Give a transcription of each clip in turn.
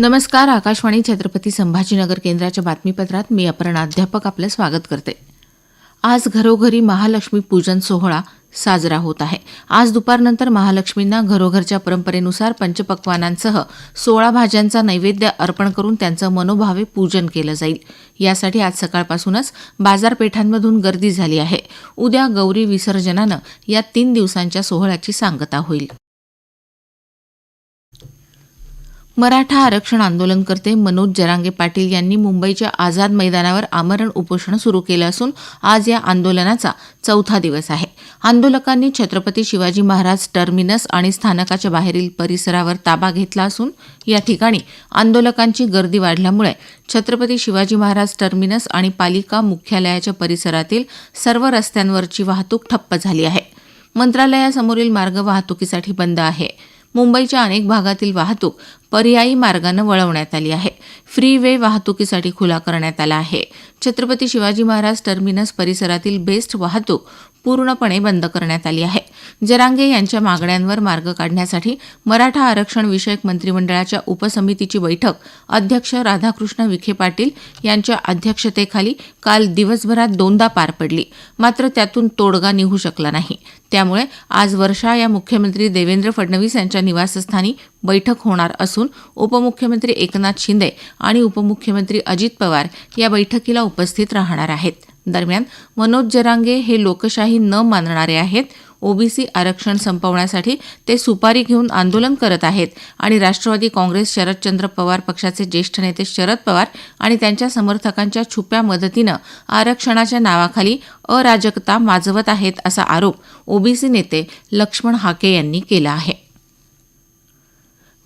नमस्कार आकाशवाणी छत्रपती संभाजीनगर केंद्राच्या बातमीपत्रात मी अपर्णा अध्यापक आपलं स्वागत करते. आज घरोघरी महालक्ष्मी पूजन सोहळा साजरा होत आहे. आज दुपारनंतर महालक्ष्मींना घरोघरच्या परंपरेनुसार पंचपक्वानांसह सोळा भाज्यांचा नैवेद्य अर्पण करून त्यांचं मनोभावे पूजन केलं जाईल. यासाठी आज सकाळपासूनच बाजारपेठांमधून गर्दी झाली आहे. उद्या गौरी विसर्जनानं या तीन दिवसांच्या सोहळ्याची सांगता होईल. मराठा आरक्षण आंदोलनकर्ते मनोज जरांगे पाटील यांनी मुंबईच्या आझाद मैदानावर आमरण उपोषण सुरू केलं असून आज या आंदोलनाचा चौथा दिवस आहे. आंदोलकांनी छत्रपती शिवाजी महाराज टर्मिनस आणि स्थानकाच्या बाहेरील परिसरावर ताबा घेतला असून या ठिकाणी आंदोलकांची गर्दी वाढल्यामुळे छत्रपती शिवाजी महाराज टर्मिनस आणि पालिका मुख्यालयाच्या परिसरातील सर्व रस्त्यांवरची वाहतूक ठप्प झाली आहे. मंत्रालयासमोरील मार्ग वाहतुकीसाठी बंद आहे. मुंबईच्या अनेक भागातील वाहतूक पर्यायी मार्गानं वळवण्यात आली आहे. फ्री वे वाहतुकीसाठी खुला करण्यात आला आहे. छत्रपती शिवाजी महाराज टर्मिनस परिसरातील बेस्ट वाहतूक पूर्णपणे बंद करण्यात आली आहे. जरांगे यांच्या मागण्यांवर मार्ग काढण्यासाठी मराठा आरक्षण विषयक मंत्रिमंडळाच्या उपसमितीची बैठक अध्यक्ष राधाकृष्ण विखे पाटील यांच्या अध्यक्षतेखाली काल दिवसभरात दोनदा पार पडली. मात्र त्यातून तोडगा निघू शकला नाही. त्यामुळे आज वर्षा या मुख्यमंत्री देवेंद्र फडणवीस यांच्या निवासस्थानी बैठक होणार असून उपमुख्यमंत्री एकनाथ शिंदे आणि उपमुख्यमंत्री अजित पवार या बैठकीला उपस्थित राहणार आहेत. दरम्यान मनोज जरांगे हे लोकशाही न मानणारे आहेत. ओबीसी आरक्षण संपवण्यासाठी ते सुपारी घेऊन आंदोलन करत आहेत आणि राष्ट्रवादी काँग्रेस शरदचंद्र पवार पक्षाचे ज्येष्ठ नेते शरद पवार आणि त्यांच्या समर्थकांच्या छुप्या मदतीनं आरक्षणाच्या नावाखाली अराजकता माजवत आहेत असा आरोप ओबीसी नेते लक्ष्मण हाके यांनी केला आहे.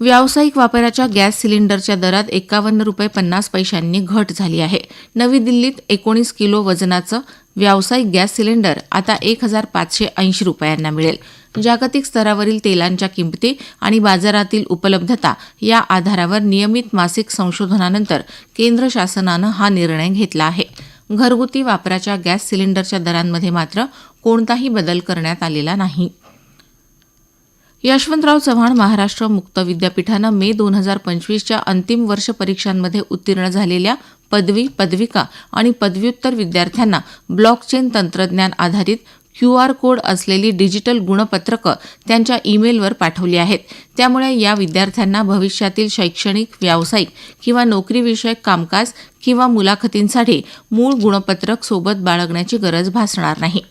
व्यावसायिक वापराच्या गॅस सिलेंडरच्या दरात एकावन्न रुपये पन्नास पैशांनी घट झाली आहे. नवी दिल्लीत एकोणीस किलो वजनाचं व्यावसायिक गॅस सिलेंडर आता एक हजार पाचशे ऐंशी रुपयांना मिळेल. जागतिक स्तरावरील तेलांच्या किंमती आणि बाजारातील उपलब्धता या आधारावर नियमित मासिक संशोधनानंतर केंद्र शासनानं हा निर्णय घेतला आहे. घरगुती वापराच्या गॅस सिलेंडरच्या दरांमध्ये मात्र कोणताही बदल करण्यात आलेला नाही. यशवंतराव चव्हाण महाराष्ट्र मुक्त विद्यापीठानं मे दोन हजार पंचवीसच्या अंतिम वर्ष परीक्षांमध्ये उत्तीर्ण झालेल्या पदवी पदविका आणि पदव्युत्तर विद्यार्थ्यांना ब्लॉकचेन तंत्रज्ञान आधारित क्यू आर कोड असलेली डिजिटल गुणपत्रकं त्यांच्या ईमेलवर पाठवली आहेत. त्यामुळे या विद्यार्थ्यांना भविष्यातील शैक्षणिक व्यावसायिक किंवा नोकरीविषयक कामकाज किंवा मुलाखतींसाठी मूळ गुणपत्रक सोबत बाळगण्याची गरज भासणार नाही.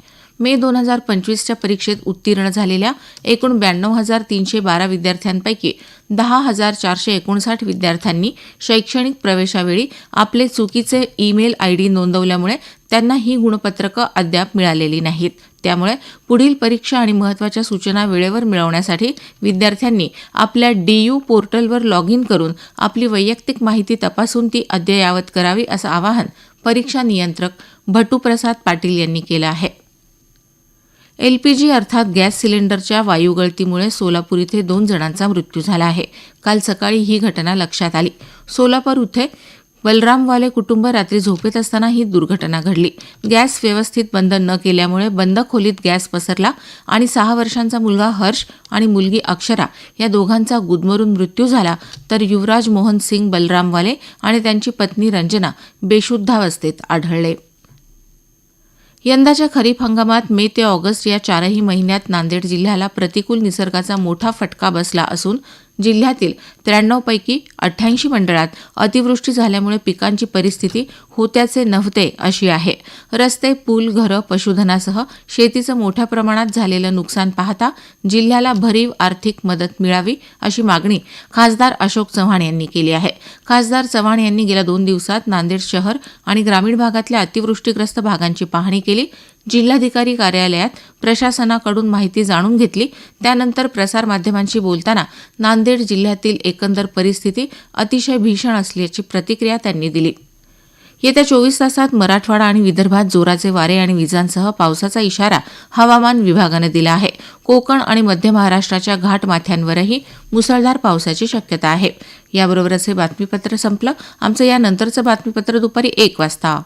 मे दोन हजार पंचवीसच्या परीक्षेत उत्तीर्ण झालेल्या एकूण ब्याण्णव हजार तीनशे बारा विद्यार्थ्यांपैकी दहा हजार चारशे एकोणसाठ विद्यार्थ्यांनी शैक्षणिक प्रवेशावेळी आपले चुकीचे ईमेल आय डी नोंदवल्यामुळे त्यांना ही गुणपत्रकं अद्याप मिळालेली नाहीत. त्यामुळे पुढील परीक्षा आणि महत्त्वाच्या सूचना वेळेवर मिळवण्यासाठी विद्यार्थ्यांनी आपल्या डी यू पोर्टलवर लॉग इन करून आपली वैयक्तिक माहिती तपासून ती अद्ययावत करावी असं आवाहन परीक्षा नियंत्रक भटूप्रसाद पाटील यांनी केलं आहे. एलपीजी अर्थात गॅस सिलेंडरच्या वायुगळतीमुळे सोलापूर इथे दोन जणांचा मृत्यू झाला आहे. काल सकाळी ही घटना लक्षात आली. सोलापूर इथे बलरामवाले कुटुंब रात्री झोपेत असताना ही दुर्घटना घडली. गॅस व्यवस्थित बंद न केल्यामुळे बंद खोलीत गॅस पसरला आणि सहा वर्षांचा मुलगा हर्ष आणि मुलगी अक्षरा या दोघांचा गुदमरून मृत्यू झाला तर युवराज मोहन सिंग बलरामवाले आणि त्यांची पत्नी रंजना बेशुद्धावस्थेत आढळले. यंदाच्या खरीप हंगामात मे ते ऑगस्ट या चारही महिन्यात नांदेड जिल्ह्याला प्रतिकूल निसर्गाचा मोठा फटका बसला असून जिल्ह्यातील त्र्याण्णवपैकी अठ्ठ्याऐंशी मंडळात अतिवृष्टी झाल्यामुळे पिकांची परिस्थिती होत्याचे नव्हते अशी आहे. रस्ते पूल घरं पशुधनासह शेतीचं मोठ्या प्रमाणात झालेलं नुकसान पाहता जिल्ह्याला भरीव आर्थिक मदत मिळावी अशी मागणी खासदार अशोक चव्हाण यांनी केली आहे. खासदार चव्हाण यांनी गेल्या दोन दिवसात नांदेड शहर आणि ग्रामीण भागातल्या अतिवृष्टीग्रस्त भागांची पाहणी केली. जिल्हाधिकारी कार्यालयात प्रशासनाकडून माहिती जाणून घेतली. त्यानंतर प्रसारमाध्यमांशी बोलताना नांदेड जिल्ह्यातील एकंदर परिस्थिती अतिशय भीषण असल्याची प्रतिक्रिया त्यांनी दिली. येत्या चोवीस तासात मराठवाडा आणि विदर्भात जोराचे वारे आणि विजांसह पावसाचा इशारा हवामान विभागानं दिला आहे. कोकण आणि मध्य महाराष्ट्राच्या घाटमाथ्यांवरही मुसळधार पावसाची शक्यता आहे. याबरोबरच हे बातमीपत्र संपलं. आमचं यानंतरचं बातमीपत्र दुपारी एक वाजता.